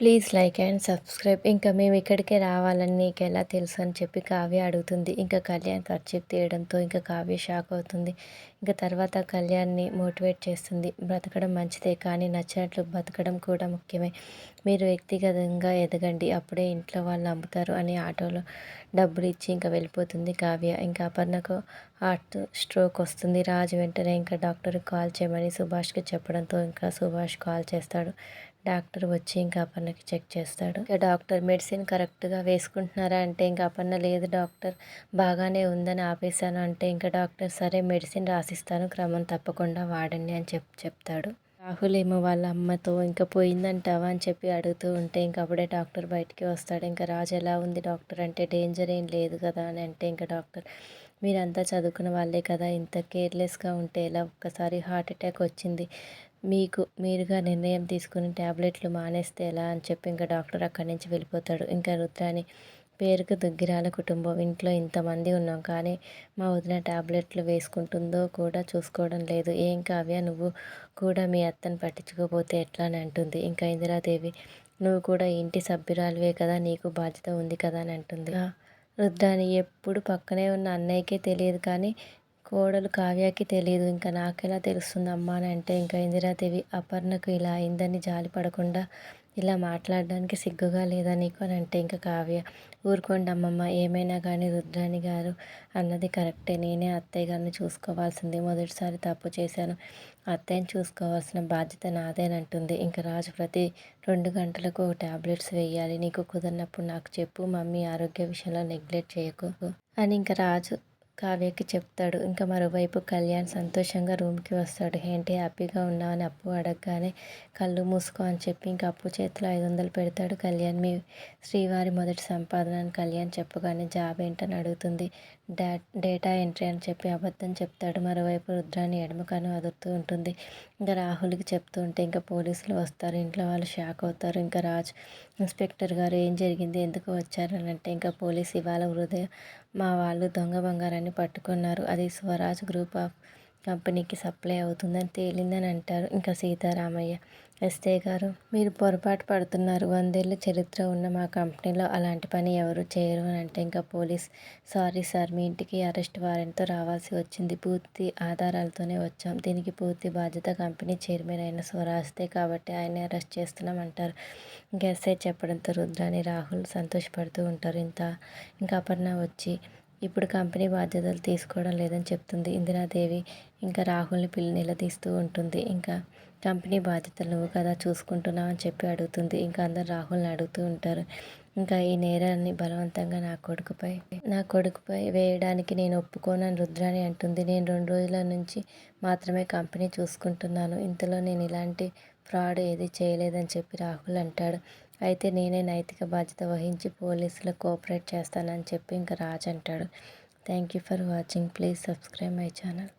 Please like and subscribe. ఇంకా మేము ఇక్కడికే రావాలని నీకు ఎలా తెలుసు అని చెప్పి కావ్య అడుగుతుంది. ఇంకా కళ్యాణ్ ఖర్చీప్ తీయడంతో ఇంకా కావ్య షాక్ అవుతుంది. ఇంకా తర్వాత కళ్యాణ్ని మోటివేట్ చేస్తుంది. బ్రతకడం మంచిదే కానీ నచ్చినట్లు బ్రతకడం కూడా ముఖ్యమే. మీరు వ్యక్తిగతంగా ఎదగండి. అప్పుడే ఇంట్లో వాళ్ళు నమ్ముతారు అని ఆటోలో డబ్బులు ఇచ్చి ఇంకా వెళ్ళిపోతుంది కావ్య. ఇంకా అపర్ణకు హార్ట్ స్ట్రోక్ వస్తుంది. రాజు వెంటనే ఇంకా డాక్టర్కి కాల్ చేయమని సుభాష్కి చెప్పడంతో ఇంకా సుభాష్ కాల్ చేస్తాడు. డాక్టర్ వచ్చి ఇంకా అపర్ణకి చెక్ చేస్తాడు. ఇంకా డాక్టర్ మెడిసిన్ కరెక్ట్గా వేసుకుంటున్నారా అంటే ఇంకా అపర్ణ లేదు డాక్టర్ బాగానే ఉందని ఆపేశాను అంటే ఇంకా డాక్టర్ సరే మెడిసిన్ రాసిస్తాను క్రమం తప్పకుండా వాడండి అని చెప్ చెప్తాడు. రాహుల్ ఏమో వాళ్ళ అమ్మతో ఇంకా పోయిందంటావా అని చెప్పి అడుగుతూ ఉంటే ఇంకా అప్పుడే డాక్టర్ బయటికి వస్తాడు. ఇంకా రాజు ఎలా ఉంది డాక్టర్ అంటే డేంజర్ ఏం లేదు కదా అని అంటే ఇంకా డాక్టర్ మీరంతా చదువుకున్న వాళ్ళే కదా ఇంత కేర్లెస్గా ఉంటే ఎలా ఒక్కసారి హార్ట్ అటాక్ వచ్చింది మీకు మీరుగా నిర్ణయం తీసుకుని ట్యాబ్లెట్లు మానేస్తే ఎలా అని చెప్పి ఇంకా డాక్టర్ అక్కడి నుంచి వెళ్ళిపోతాడు. ఇంకా రుద్రాని పేరుకు దుగ్గిరాల కుటుంబం. ఇంట్లో ఇంతమంది ఉన్నాం కానీ మా వదిన ట్యాబ్లెట్లు వేసుకుంటుందో కూడా చూసుకోవడం లేదు. ఏం కావ్య నువ్వు కూడా మీ అత్తను పట్టించుకోపోతే ఎట్లా అని అంటుంది. ఇంకా ఇందిరాదేవి నువ్వు కూడా ఇంటి సభ్యురాలువే కదా నీకు బాధ్యత ఉంది కదా అని అంటుంది. రుద్రాని ఎప్పుడు పక్కనే ఉన్న అన్నయ్యకే తెలియదు కానీ కోడలు కావ్యకి తెలియదు ఇంకా నాకెలా తెలుస్తుంది అమ్మా అని అంటే ఇంకా ఇందిరాదేవి అపర్ణకు ఇలా అయిందని జాలి పడకుండా ఇలా మాట్లాడడానికి సిగ్గుగా లేదా నీకు అని అంటే ఇంకా కావ్య ఊరుకోండి అమ్మమ్మ ఏమైనా కానీ రుద్రాణి గారు అన్నది కరెక్టే. నేనే అత్తయ్య గారిని చూసుకోవాల్సింది. మొదటిసారి తప్పు చేశాను. అత్తయ్యని చూసుకోవాల్సిన బాధ్యత నాదేనంటుంది ఇంకా రాజు ప్రతి రెండు గంటలకు ట్యాబ్లెట్స్ వేయాలి. నీకు కుదిరినప్పుడు నాకు చెప్పు. మమ్మీ ఆరోగ్య విషయంలో నెగ్లెక్ట్ చేయకు అని ఇంకా రాజు కావ్యకి చెప్తాడు. ఇంకా మరోవైపు కళ్యాణ్ సంతోషంగా రూమ్కి వస్తాడు. ఏంటి హ్యాపీగా ఉన్నావని అప్పు అడగగానే కళ్ళు మూసుకో అని చెప్పి ఇంకా అప్పు చేతిలో ఐదు వందలు పెడతాడు. కళ్యాణ్ మీ శ్రీవారి మొదటి సంపాదన అని కళ్యాణ్ చెప్పగానే జాబ్ ఏంటని అడుగుతుంది. డేటా ఎంట్రీ అని చెప్పి అబద్ధం చెప్తాడు. మరోవైపు రుద్రాన్ని ఎడమకను అదురుతూ ఉంటుంది. ఇంకా రాహుల్కి చెప్తూ ఉంటే ఇంకా పోలీసులు వస్తారు. ఇంట్లో వాళ్ళు షాక్ అవుతారు. ఇంకా రాజ్ ఇన్స్పెక్టర్ గారు ఏం జరిగింది? ఎందుకు వచ్చారు? అని అంటే ఇంకా పోలీస్ ఇవాళ హృదయ మా వాళ్ళు దొంగ బంగారాన్ని పట్టుకున్నారు. అది స్వరాజ్ గ్రూప్ ఆఫ్ కంపెనీకి సప్లై అవుతుందని తేలిందని అంటారు. ఇంకా సీతారామయ్య ఎస్టే గారు మీరు పొరపాటు పడుతున్నారు. వందేళ్ళ చరిత్ర ఉన్న మా కంపెనీలో అలాంటి పని ఎవరు చేయరు అని అంటే ఇంకా పోలీస్. సారీ సార్ మీ ఇంటికి అరెస్ట్ వారెంట్తో రావాల్సి వచ్చింది. పూర్తి ఆధారాలతోనే వచ్చాం. దీనికి పూర్తి బాధ్యత కంపెనీ చైర్మన్ అయిన స్వరాస్తే కాబట్టి ఆయన అరెస్ట్ చేస్తున్నాం అంటారు. ఇంకా ఎస్ఐ చెప్పడంతో రుద్రాని రాహుల్ సంతోషపడుతూ ఉంటారు. ఇంత ఇంకా అపర్ణ వచ్చి ఇప్పుడు కంపెనీ బాధ్యతలు తీసుకోవడం లేదని చెప్తుంది. ఇందిరాదేవి ఇంకా రాహుల్ని పిల్లి నిలదీస్తూ ఉంటుంది. ఇంకా కంపెనీ బాధ్యతలు నువ్వు కదా చూసుకుంటున్నావు అని చెప్పి అడుగుతుంది. ఇంకా అందరు రాహుల్ని అడుగుతూ ఉంటారు. ఇంకా ఈ నేరాన్ని బలవంతంగా నా కొడుకుపై నా కొడుకుపై వేయడానికి నేను ఒప్పుకోనని రుద్రాని అంటుంది. నేను రెండు రోజుల నుంచి మాత్రమే కంపెనీ చూసుకుంటున్నాను. ఇంతలో నేను ఇలాంటి ఫ్రాడ్ ఏది చేయలేదని చెప్పి రాహుల్ అంటాడు. అయితే నేనే నైతిక బాధ్యత వహించి పోలీసులకు కోఆపరేట్ చేస్తానని చెప్పి ఇంకా రాజ్ అంటాడు. Thank you for watching. Please subscribe my channel.